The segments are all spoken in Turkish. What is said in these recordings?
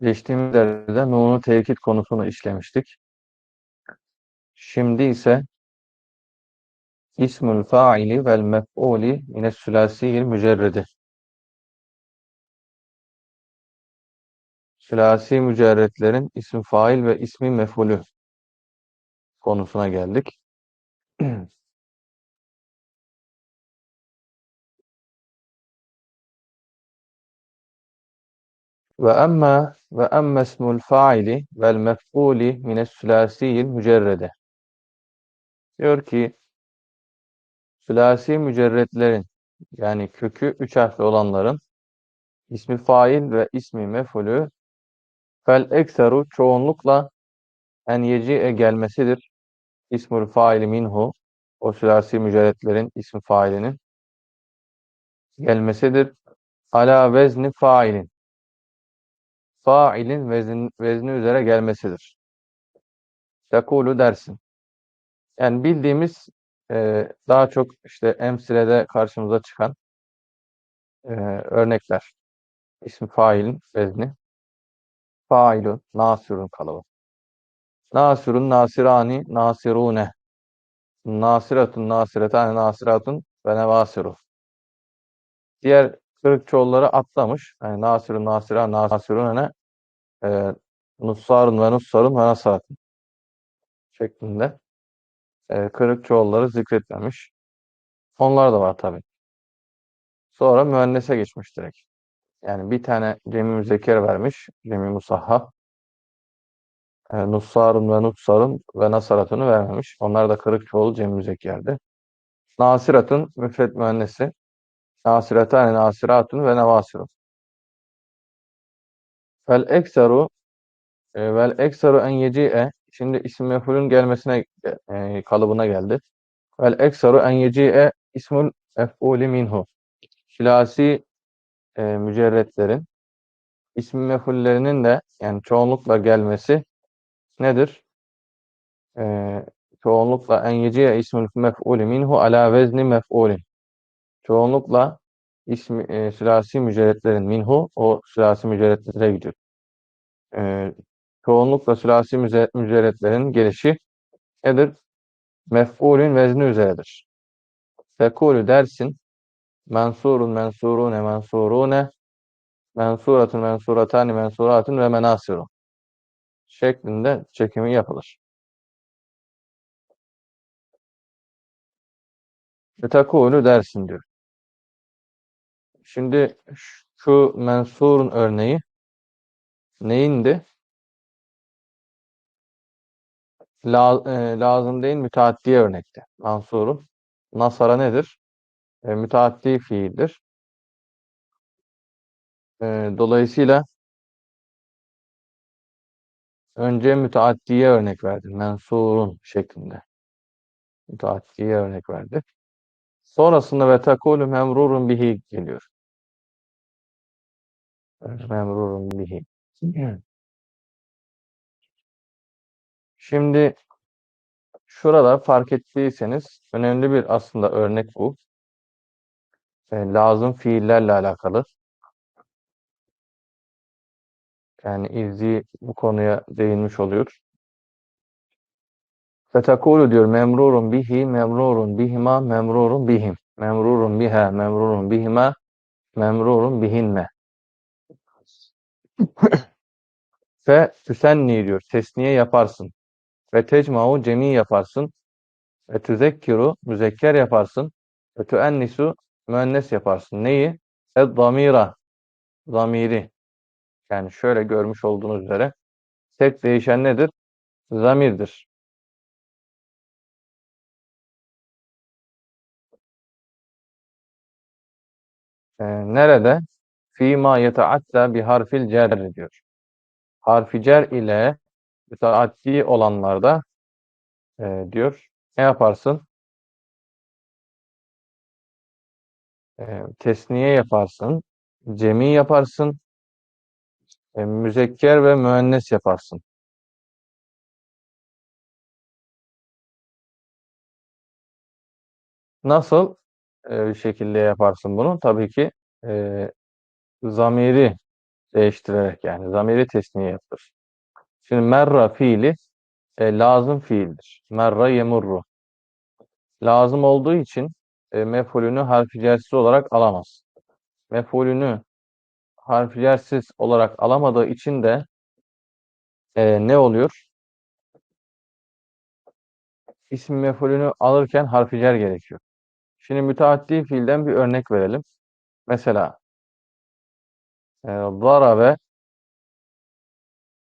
Geçtiğimiz derste nunu tevkid konusunu işlemiştik. Şimdi ise ismül faili vel mef'uli mines sülasiyil mücerredi. Sülasi mücerretlerin isim fail ve ismi mef'ulü konusuna geldik. Ve emma ve emme ismul faili vel mef'uli mines sülasiyil mücerrede. Diyor ki sülasi mücerretlerin yani kökü üç harfli olanların ismi fail ve ismi mef'ulü fel ekseru çoğunlukla en yeci'e gelmesidir. İsmul faili minhu o sülasi mücerretlerin ismi failinin gelmesidir. Ala vezni failin failin vezin, vezni üzere gelmesidir. Tekulu dersin. Yani bildiğimiz e, daha çok işte emsilede karşımıza çıkan e, örnekler. İsmi failin vezni. Failun, nasirun kalıbı. Nasirun, nasirani, nasirune. Nasiratun, nasiretani, nasiratun ve nevasiru. Diğer kırık çoğulları atlamış. Yani nasirun, nasira, nasirun ne? E, nussarun ve nussarun ve nasaratun şeklinde e, kırık çoğulları zikretmemiş. Onlar da var tabi. Sonra müennese geçmiş direkt. Yani bir tane cemi müzekker vermiş. Cemi musahha. E, nussarun ve nutsarun ve nasaratunu vermemiş. Onlar da kırık çoğul cemi müzekkerdi. Nasiratun müfret müennesi. Nasiratani nasiratun ve nevasirun. Vel ekseru e, vel ekseru en yeci'e şimdi isim mef'ulün gelmesine e, kalıbına geldi. Vel ekseru en yeci'e ismul mef'uli minhu. Şilasi e, mücerretlerin ismi mef'ullerinin de yani çoğunlukla gelmesi nedir? E, çoğunlukla en yeci'e ismul mef'uli minhu ala vezni mef'ulin. Çoğunlukla ismi e, sülasi mücerretlerin minhu o sülasi mücerretlere gidiyor. E, çoğunlukla sülasi mücerretlerin gelişi nedir? Mef'ulün vezni üzeredir. Fekulü dersin mensurun mensurune mensurune mensuratun mensuratani mensuratun ve menasiru şeklinde çekimi yapılır. Ve tekulu dersin diyor. Şimdi şu mensurun örneği neyindi? La, e, lazım değil müteaddiye örnekte. Mansurun. Nasara nedir? E, müteaddi fiildir. E, dolayısıyla önce müteaddiye örnek verdi. Mensurun şeklinde. Müteaddiye örnek verdi. Sonrasında ve tekulu memrurun bihi geliyor. Memrurun bihi. Şimdi şurada fark ettiyseniz önemli bir aslında örnek bu. E, lazım fiillerle alakalı. Yani izzi bu konuya değinmiş oluyor. Fetekulu diyor memrurun bihi, memrurun bihima, memrurun bihim. Memrurun biha, memrurun bihima, memrurun bihinne. Fe tüsenni diyor. Tesniye yaparsın. Ve tecma'u cemi yaparsın. Ve tüzekkiru müzekker yaparsın. Ve tüennisu müennes yaparsın. Neyi? Ed damira. Zamiri. Yani şöyle görmüş olduğunuz üzere tek değişen nedir? Zamirdir. Ee, nerede? Fîmâ yeteatta bi harfil cer diyor. Harfi cer ile müteaddi olanlarda e, diyor ne yaparsın? E, tesniye yaparsın, cemi yaparsın, e, müzekker ve müennes yaparsın. Nasıl e, bir şekilde yaparsın bunu? Tabii ki e, zamiri değiştirerek yani zamiri tesniye yapılır. Şimdi merra fiili e, lazım fiildir. Merra yemurru. Lazım olduğu için e, mef'ulünü harfi cersiz olarak alamaz. Mef'ulünü harfi cersiz olarak alamadığı için de e, ne oluyor? İsim mef'ulünü alırken harfi cer gerekiyor. Şimdi müteaddi fiilden bir örnek verelim. Mesela darabe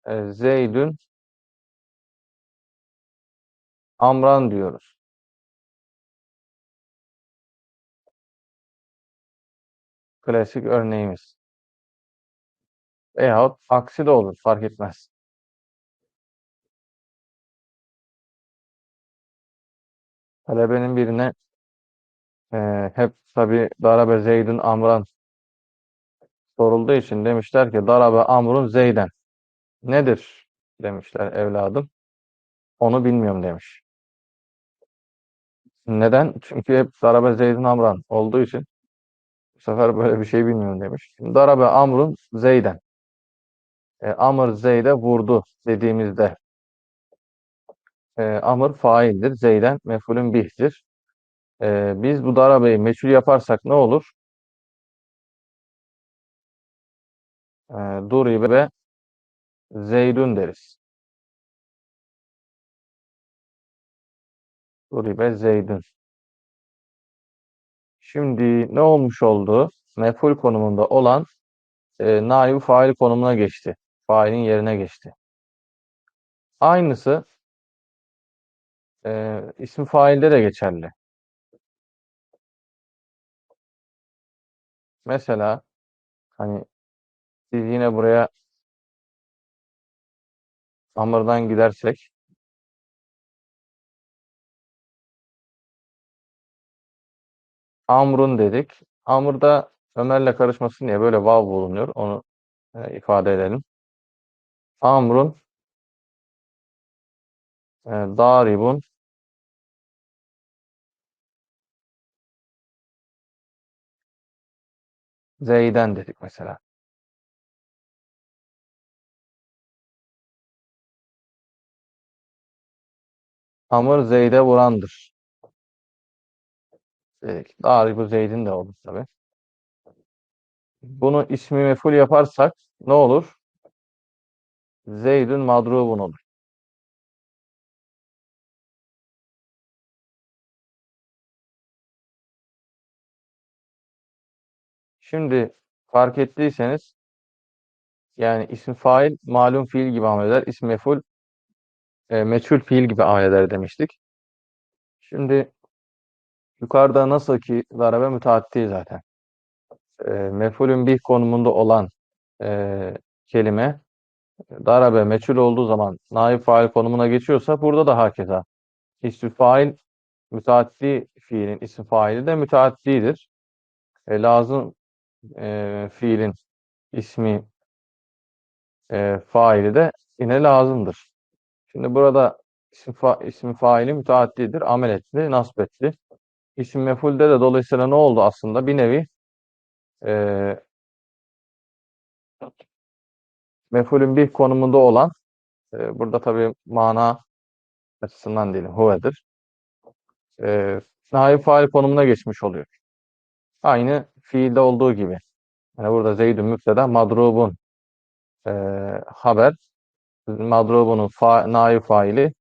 e, Zeydün Amran diyoruz. Klasik örneğimiz. Veyahut aksi de olur fark etmez. Talebenin birine e, hep tabi Darabe Zeydün Amran sorulduğu için demişler ki Darabe Amrun Zeyden. Nedir demişler evladım. Onu bilmiyorum demiş. Neden? Çünkü hep Darabe Zeydün Amran olduğu için bu sefer böyle bir şey bilmiyorum demiş. Darabe Amrun Zeyden. E, Amr Zeyd'e vurdu dediğimizde e, Amr faildir. Zeyden mef'ulün bih'tir. E, biz bu darabeyi meçhul yaparsak ne olur? E, duribe Zeydun deriz. Duribe Zeydun. Şimdi ne olmuş oldu? Mef'ul konumunda olan e, naib fail konumuna geçti. Failin yerine geçti. Aynısı e, isim failde de geçerli. Mesela hani biz yine buraya Amr'dan gidersek Amrun dedik. Amr'da Ömer'le karışmasın diye böyle vav bulunuyor. Onu e, ifade edelim. Amrun e, daribun Zeyden dedik mesela. Amr Zeyd'e vurandır. Dedik. Daribu Zeyd'in de olur tabi. Bunu ismi meful yaparsak ne olur? Zeydün madrubun olur. Şimdi fark ettiyseniz yani isim fail malum fiil gibi amel eder. İsim meful e, meçhul fiil gibi amel eder demiştik. Şimdi yukarıda nasıl ki darabe müteaddi zaten. E, mefulün bir konumunda olan e, kelime darabe meçhul olduğu zaman naib fail konumuna geçiyorsa burada da hakeza. İsim fail müteaddi fiilin isim faili de müteaddidir. E, lazım e, fiilin ismi e, faili de yine lazımdır. Şimdi burada isim, fa isim faili müteaddidir. Amel etti, nasb etti. İsim mefulde de dolayısıyla ne oldu aslında? Bir nevi e, mefulün bir konumunda olan e, burada tabii mana açısından diyelim huvedir. E, naib fail konumuna geçmiş oluyor. Aynı fiilde olduğu gibi. Yani burada Zeydün müpteda madrubun e, haber madrubunun fa, naib faili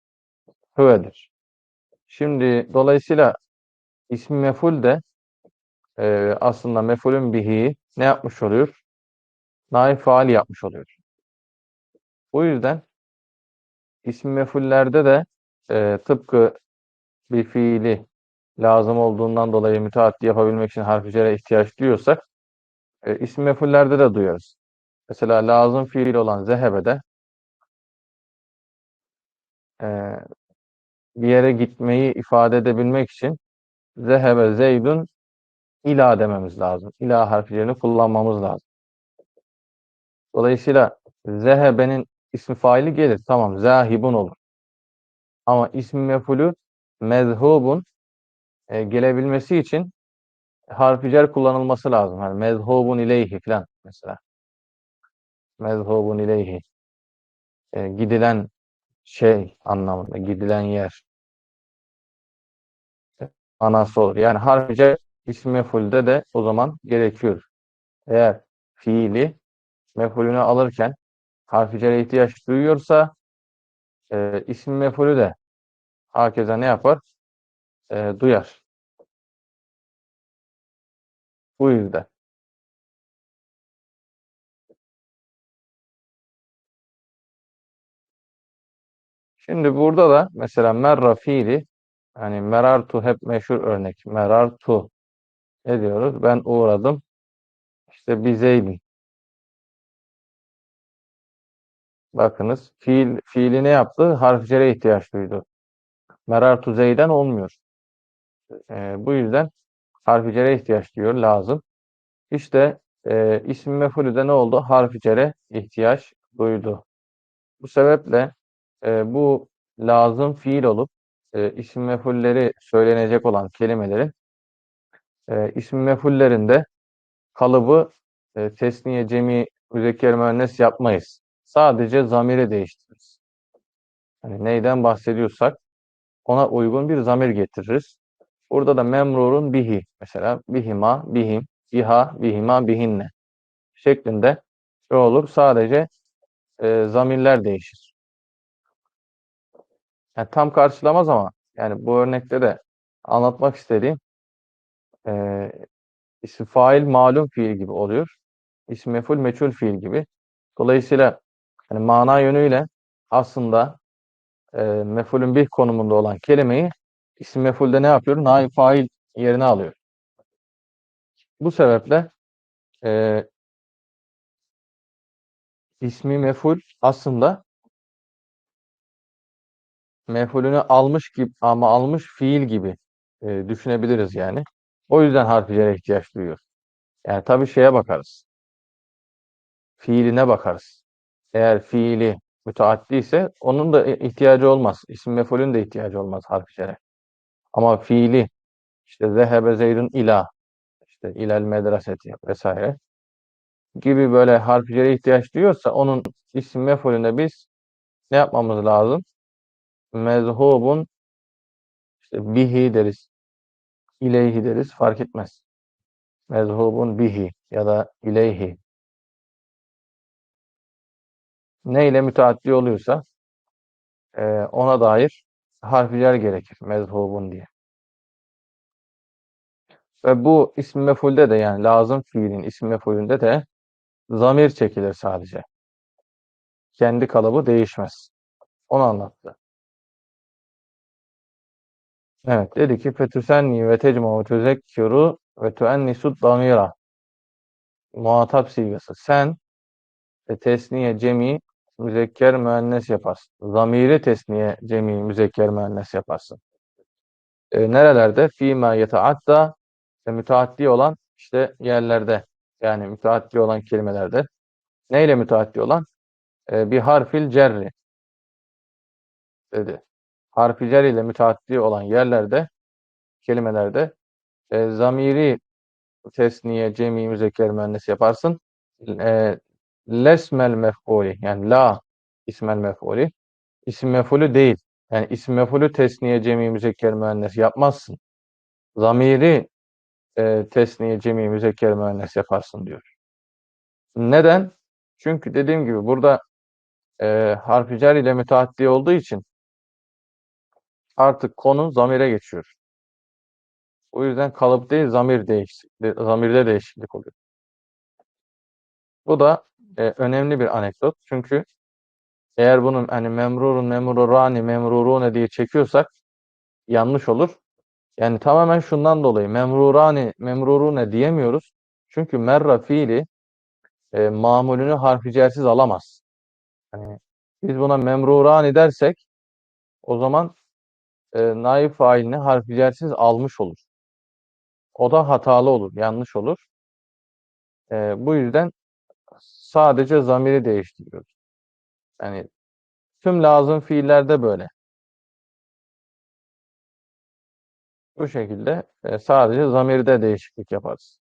huvedir. Şimdi dolayısıyla ismi meful de e, aslında mefulün bihi ne yapmış oluyor? Naib faali yapmış oluyor. Bu yüzden ismi mefullerde de e, tıpkı bir fiili lazım olduğundan dolayı müteaddi yapabilmek için harf cere ihtiyaç duyuyorsak E, isim mefullerde de duyarız. Mesela lazım fiil olan zehebede e, bir yere gitmeyi ifade edebilmek için zehebe zeydun ila dememiz lazım. İla harflerini kullanmamız lazım. Dolayısıyla zehebenin ismi faili gelir. Tamam zahibun olur. Ama ismi mefulü mezhubun e, gelebilmesi için harfi kullanılması lazım. Yani mezhubun ileyhi falan mesela. Mezhubun ileyhi. E, gidilen şey anlamında. Gidilen yer. Anası olur. Yani harfi cer ismi mefulde de o zaman gerekiyor. Eğer fiili mefulünü alırken harfi cere ihtiyaç duyuyorsa e, isim mefulü de hakeza ne yapar? E, duyar. Bu yüzden. Şimdi burada da mesela merra fiili hani merartu hep meşhur örnek. Merartu ne diyoruz? Ben uğradım. İşte bizeydin. Bakınız fiil fiili ne yaptı? Harf cere ihtiyaç duydu. Merartu zeyden olmuyor. E, bu yüzden harf cere ihtiyaç diyor lazım. İşte e, isim mefulü de ne oldu? Harf cere ihtiyaç duydu. Bu sebeple e, bu lazım fiil olup e, isim mefulleri söylenecek olan kelimelerin e, isim mefullerinde kalıbı e, tesniye, cemi, müzekker, müennes yapmayız. Sadece zamiri değiştiririz. Yani neyden bahsediyorsak ona uygun bir zamir getiririz. Burada da memrurun bihi mesela bihima, bihim, biha, bihima, bihinne şeklinde ne olur? Sadece e, zamirler değişir. Yani tam karşılamaz ama yani bu örnekte de anlatmak istediğim e, isim fail malum fiil gibi oluyor. İsim meful meçhul fiil gibi. Dolayısıyla hani mana yönüyle aslında e, mefulün bir konumunda olan kelimeyi isim mefulde ne yapıyor? Naib fail yerine alıyor. Bu sebeple e, ismi meful aslında mefulünü almış gibi ama almış fiil gibi e, düşünebiliriz yani. O yüzden harflere ihtiyaç duyuyor. Yani tabii şeye bakarız. Fiiline bakarız. Eğer fiili müteaddi ise onun da ihtiyacı olmaz. İsim mefulün de ihtiyacı olmaz harflere. Ama fiili işte zehebe zeydun ila işte ilel medreseti vesaire gibi böyle harflere ihtiyaç duyuyorsa onun isim mefulünde biz ne yapmamız lazım? Mezhubun işte bihi deriz. İleyhi deriz. Fark etmez. Mezhubun bihi ya da ileyhi. Ne ile müteaddi oluyorsa e, ona dair harfler gerekir. Mezhubun diye. Ve bu isim mefulde de yani lazım fiilin isim mefulünde de zamir çekilir sadece. Kendi kalıbı değişmez. Onu anlattı. Evet dedi ki fetüsenni ve tecmu tüzekkiru ve tuennisud damira. Muhatap sigası. Sen e, tesniye cemi müzekker müennes yaparsın. Zamiri tesniye cemi müzekker müennes yaparsın. E, nerelerde? Fîmâ yetaatta ve müteaddi olan işte yerlerde yani müteaddi olan kelimelerde. Neyle müteaddi olan? E, bir harfil cerri dedi harfi cer ile müteaddi olan yerlerde, kelimelerde e, zamiri tesniye, cemi, müzekker, müennes yaparsın. E, lesmel mef'uli yani la ismel mef'uli isim mef'ulü değil. Yani isim mef'ulü tesniye, cemi, müzekker, müennes yapmazsın. Zamiri e, tesniye, cemi, müzekker, müennes yaparsın diyor. Neden? Çünkü dediğim gibi burada e, harfi cer ile müteaddi olduğu için artık konu zamire geçiyor. O yüzden kalıp değil zamir değiş, zamirde değişiklik oluyor. Bu da e, önemli bir anekdot. Çünkü eğer bunun hani memrurun, memrurani, memrurune diye çekiyorsak yanlış olur. Yani tamamen şundan dolayı memrurani, memrurune diyemiyoruz. Çünkü merra fiili e, mamulünü harfi cersiz alamaz. Hani biz buna memrurani dersek o zaman e, naib failini harfi cersiz almış olur. O da hatalı olur, yanlış olur. E, bu yüzden sadece zamiri değiştiriyoruz. Yani tüm lazım fiillerde böyle. Bu şekilde e, sadece zamirde değişiklik yaparız.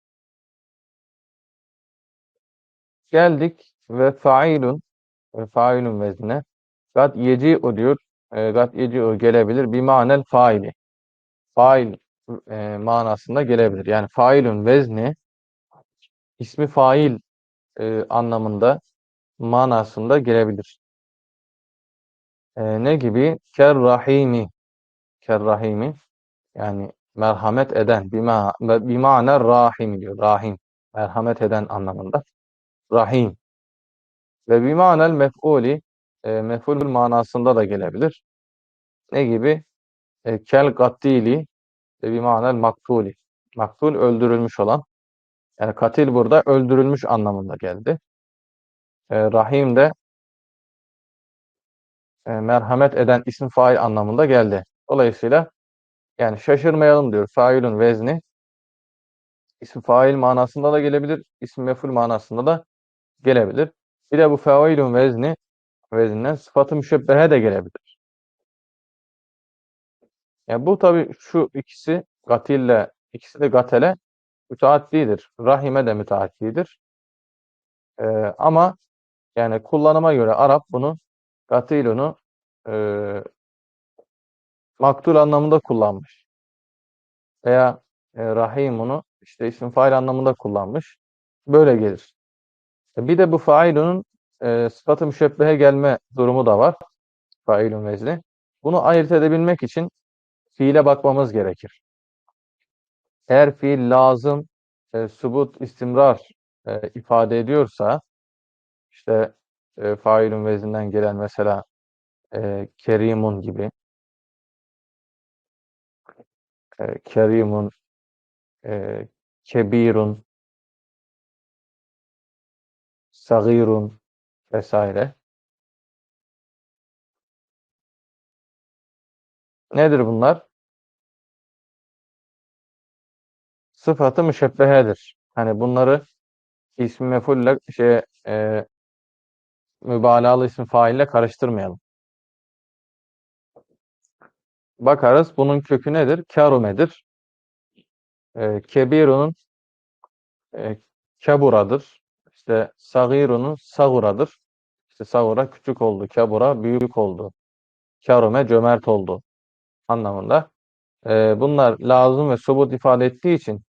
Geldik ve failun ve failun veznine. Gat yeci'u diyor. E, gat yeci'u gelebilir. Bir manel faili. Fail e, manasında gelebilir. Yani failun vezni ismi fail e, anlamında manasında gelebilir. E, ne gibi? Kerrahimi. Kerrahimi. Yani merhamet eden. Bima, bimane rahim diyor. Rahim. Merhamet eden anlamında. Rahim. Ve bimanel mef'uli e, mef'ul manasında da gelebilir. Ne gibi? E, kel gatili ve bimanel maktuli. Maktul öldürülmüş olan. Yani katil burada öldürülmüş anlamında geldi. E, rahim de e, merhamet eden isim fail anlamında geldi. Dolayısıyla yani şaşırmayalım diyor. Failün vezni isim fail manasında da gelebilir, isim mef'ul manasında da gelebilir. Bir de bu failun vezni vezninden sıfatı müşebbehe de gelebilir. Yani bu tabi şu ikisi gatille ikisi de gatele müteaddidir. Rahime de müteaddidir. Ee, ama yani kullanıma göre Arap bunu gatilunu e, maktul anlamında kullanmış. Veya e, rahimunu işte isim fail anlamında kullanmış. Böyle gelir. E, bir de bu failunun e, sıfatı müşebbehe gelme durumu da var. Failun vezni. Bunu ayırt edebilmek için fiile bakmamız gerekir. Eğer fiil lazım, e, subut, istimrar e, ifade ediyorsa, işte e, failun vezninden gelen mesela e, kerimun gibi, e, kerimun, e, kebirun, sagirun vesaire. Nedir bunlar? Sıfatı müşebbehedir. Hani bunları ismi mefulle şey e, mübalağalı isim faille karıştırmayalım. Bakarız bunun kökü nedir? Karumedir. E, kebirunun e, kaburadır. İşte sagirunun saguradır. İşte sagura küçük oldu, kabura büyük oldu. Karume cömert oldu anlamında. E, bunlar lazım ve subut ifade ettiği için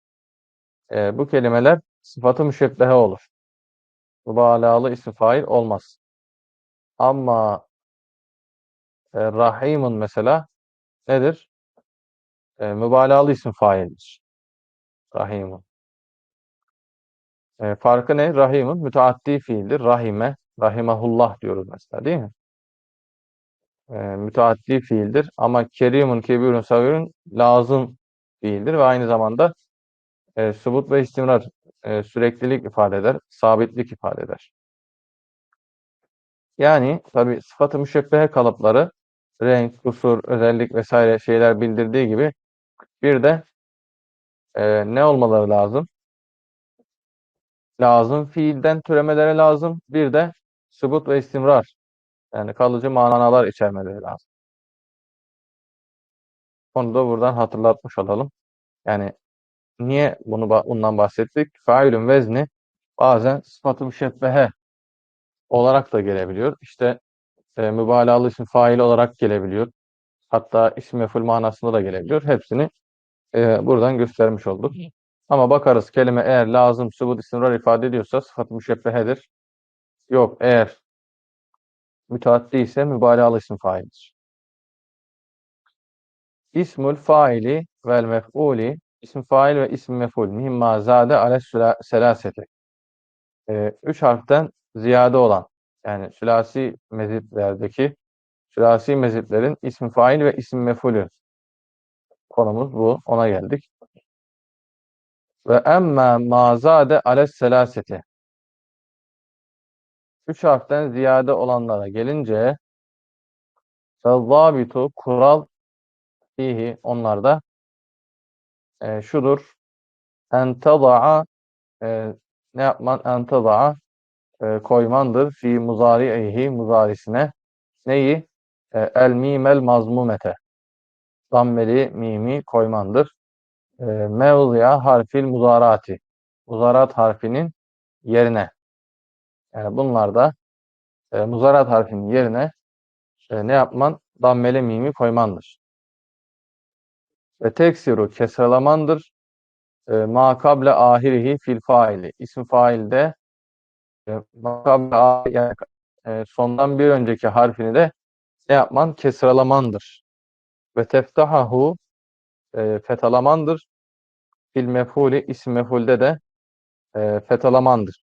e, bu kelimeler sıfatı müşebbehe olur. Mübalağalı isim fail olmaz. Ama e, rahimun mesela nedir? E, mübalağalı isim faildir. Rahimun. E, farkı ne? Rahimun müteaddi fiildir. Rahime, rahimahullah diyoruz mesela değil mi? E, müteaddi fiildir. Ama kerimun, kebirun, savirun lazım fiildir ve aynı zamanda e, subut ve istimrar e, süreklilik ifade eder, sabitlik ifade eder. Yani tabi sıfatı müşebbehe kalıpları renk, kusur, özellik vesaire şeyler bildirdiği gibi bir de e, ne olmaları lazım? Lazım fiilden türemelere lazım. Bir de subut ve istimrar yani kalıcı manalar içermeleri lazım. Onu da buradan hatırlatmış olalım. Yani niye bunu bundan bahsettik? Failün vezni bazen sıfatı müşebbehe olarak da gelebiliyor. İşte e, mübalağalı isim fail olarak gelebiliyor. Hatta isim meful manasında da gelebiliyor. Hepsini e, buradan göstermiş olduk. Ama bakarız kelime eğer lazım, subut, istimrar ifade ediyorsa sıfat müşebbehedir. Yok eğer müteaddi ise mübalağalı isim faildir. İsmul faili vel mef'uli isim fail ve isim mef'ul mimma zade ale selaseti. E, üç harften ziyade olan yani sülasi meziplerdeki sülasi meziplerin isim fail ve isim mef'ulü konumuz bu. Ona geldik. Ve emme ma zade ales selaseti. Üç harften ziyade olanlara gelince Fezzabitu kural fihi onlarda e, şudur. En teda'a e, ne yapman? En teda'a e, koymandır fi muzari'ihi muzarisine neyi? E, el mimel mazmumete dammeli mimi koymandır. E, mevziya harfil muzarati muzarat harfinin yerine yani bunlarda e, muzarat harfinin yerine e, ne yapman? Dammeli mimi koymandır. Ve teksiru kesralamandır. E, ma ahirihi fil faili. İsim failde e, ma kable yani, e, sondan bir önceki harfini de ne yapman? Kesralamandır. Ve teftahahu e, fethalamandır. Fil mef'uli isim mef'ulde de e, fethalamandır.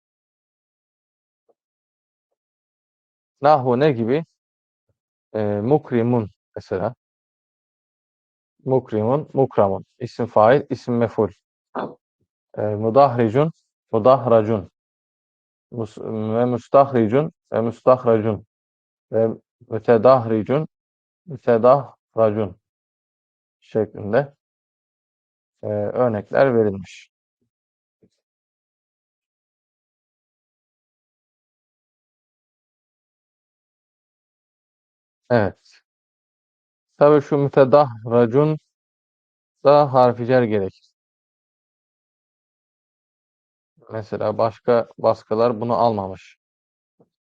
Nahu ne gibi? E, mukrimun mesela. Mukrimun, mukramun. İsim fail, isim mef'ul. E, mudahricun, mudahracun. Mus ve mustahricun ve mustahracun. Ve mütedahricun, mütedahracun şeklinde e, örnekler verilmiş. Evet. Tabii şu mütedahracun da harfi cer gerekir. Mesela başka baskılar bunu almamış.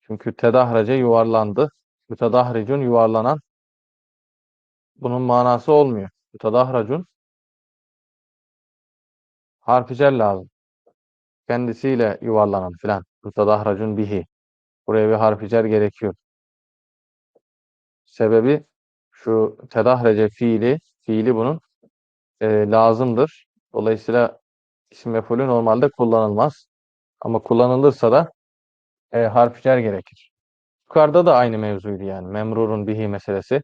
Çünkü tedahrace yuvarlandı. Mütedahricun yuvarlanan bunun manası olmuyor. Mütedahracun harfi cer lazım. Kendisiyle yuvarlanan filan. Mütedahracun bihi. Buraya bir harfi cer gerekiyor. Sebebi şu tedahrece fiili, fiili bunun e, lazımdır. Dolayısıyla isim mef'ulü normalde kullanılmaz. Ama kullanılırsa da e, harf gerekir. Yukarıda da aynı mevzuydu yani. Memrurun bihi meselesi.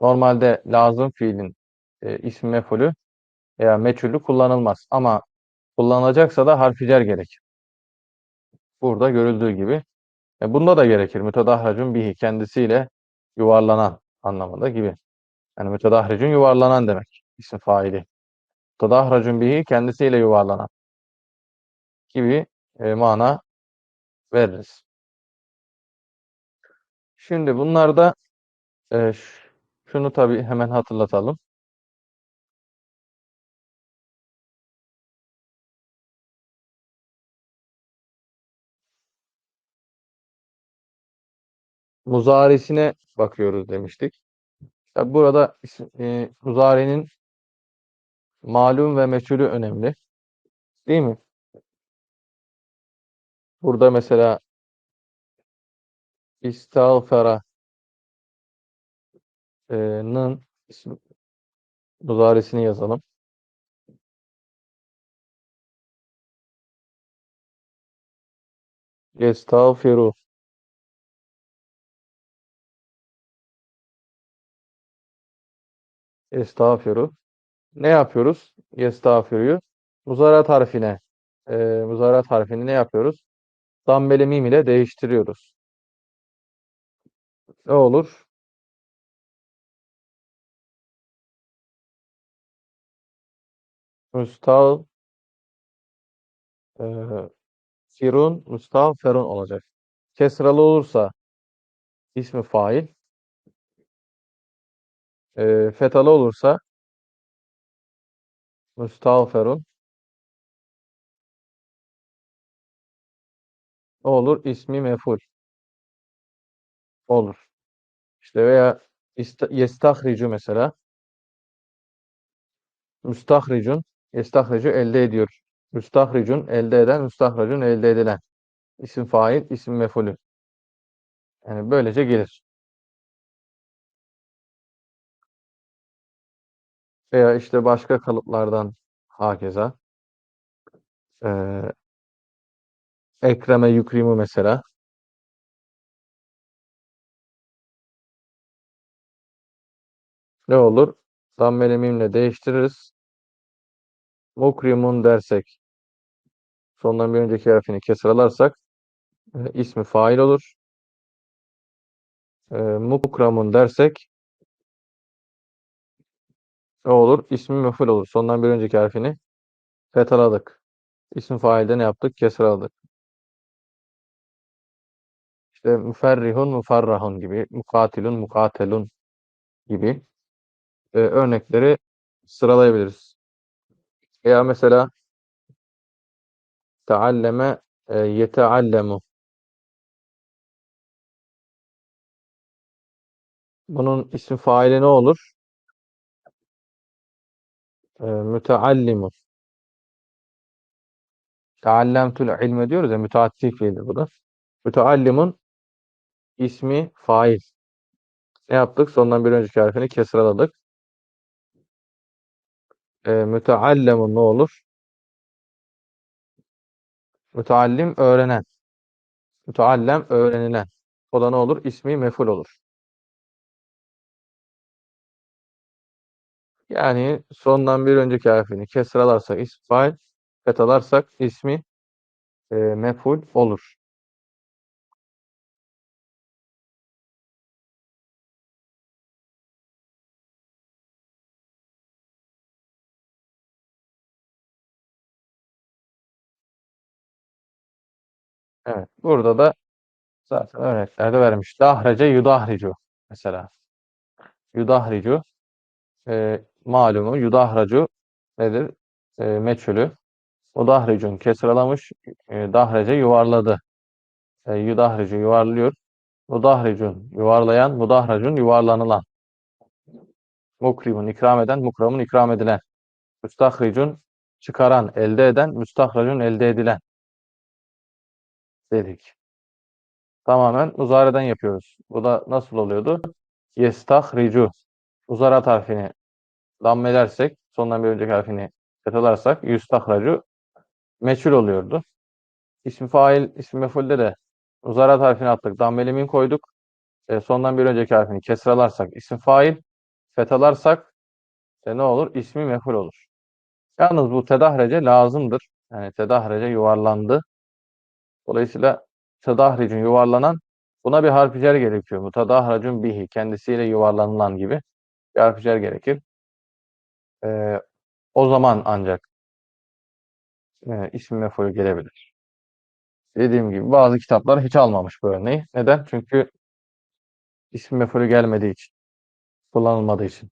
Normalde lazım fiilin e, isim mef'ulü veya meçhulü kullanılmaz. Ama kullanılacaksa da harf cer gerekir. Burada görüldüğü gibi. E, bunda da gerekir. Mütedahracun bihi kendisiyle yuvarlanan anlamında gibi. Yani mütedahricun yuvarlanan demek. isim faili. Mütedahracun bihi kendisiyle yuvarlanan gibi e, mana veririz. Şimdi bunlarda e, şunu tabii hemen hatırlatalım. Muzarisine bakıyoruz demiştik. Tabii burada e, muzarinin malum ve meçhulü önemli. Değil mi? Burada mesela istağfara e, muzarisini yazalım. Yestağfiru Estağfiru. Ne yapıyoruz? Yestağfiru'yu muzarat harfine e, muzarat harfini ne yapıyoruz? Dammeli mim ile değiştiriyoruz. Ne olur? Müstav e, firun, müstağferun olacak. Kesralı olursa ismi fail, e, fetalı olursa müstağferun olur? İsmi meful olur. İşte veya yestahricu mesela müstahricun yestahricu elde ediyor. Müstahricun elde eden, müstahracun elde edilen. İsim fail, isim mefulü. Yani böylece gelir. Veya işte başka kalıplardan hakeza. Ee, ekreme yukrimu mesela. Ne olur? Dammeli mimle değiştiririz. Mukrimun dersek sondan bir önceki harfini kesralarsak e, ismi fail olur. E, mukramun dersek ne olur? İsmi meful olur. Sondan bir önceki harfini fethaladık. İsim failde ne yaptık? Kesraladık. İşte müferrihun, mufarrahun gibi, mukatilun, mukatelun gibi e, örnekleri sıralayabiliriz. Veya mesela tealleme, e, yeteallemu. Bunun isim faili ne olur? E, müteallimu. Teallemtul ilme diyoruz ya, müteattif fiildir bu da. Müteallimun ismi fail. Ne yaptık? Sondan bir önceki harfini kesraladık. E, müteallemun ne olur? Müteallim öğrenen. Müteallem öğrenilen. O da ne olur? İsmi meful olur. Yani sondan bir önceki harfini kesralarsak ismi fail, fethalarsak ismi e, meful olur. Evet. Burada da zaten örneklerde vermiş. Dahrece yudahricu mesela. Yudahricu e, malumu yudahracu nedir? E, meçhulü. Mudahricun kesralamış. E, dahrece yuvarladı. E, yudahricu yuvarlıyor. Mudahricun yuvarlayan. Mudahracun yuvarlanılan. Mukrimun ikram eden. Mukramun ikram edilen. Müstahricun çıkaran, elde eden. Müstahracun elde edilen. Dedik. Tamamen muzareden yapıyoruz. Bu da nasıl oluyordu? Yestahricu. Muzarat harfini dammelersek, sondan bir önceki harfini fethalarsak yüstahracu meçhul oluyordu. İsmi fail, ismi mefulde de muzarat harfini attık. Dammeli koyduk. E, sondan bir önceki harfini kesralarsak isim fail, fethalarsak e, ne olur? İsmi meful olur. Yalnız bu tedahrece lazımdır. Yani tedahrece yuvarlandı. Dolayısıyla tedahricun yuvarlanan buna bir harf cer gerekiyor. Mutadahracun bihi kendisiyle yuvarlanılan gibi bir gerekir. Ee, o zaman ancak e, isim mef'ul gelebilir. Dediğim gibi bazı kitaplar hiç almamış bu örneği. Neden? Çünkü isim mef'ulü gelmediği için, kullanılmadığı için.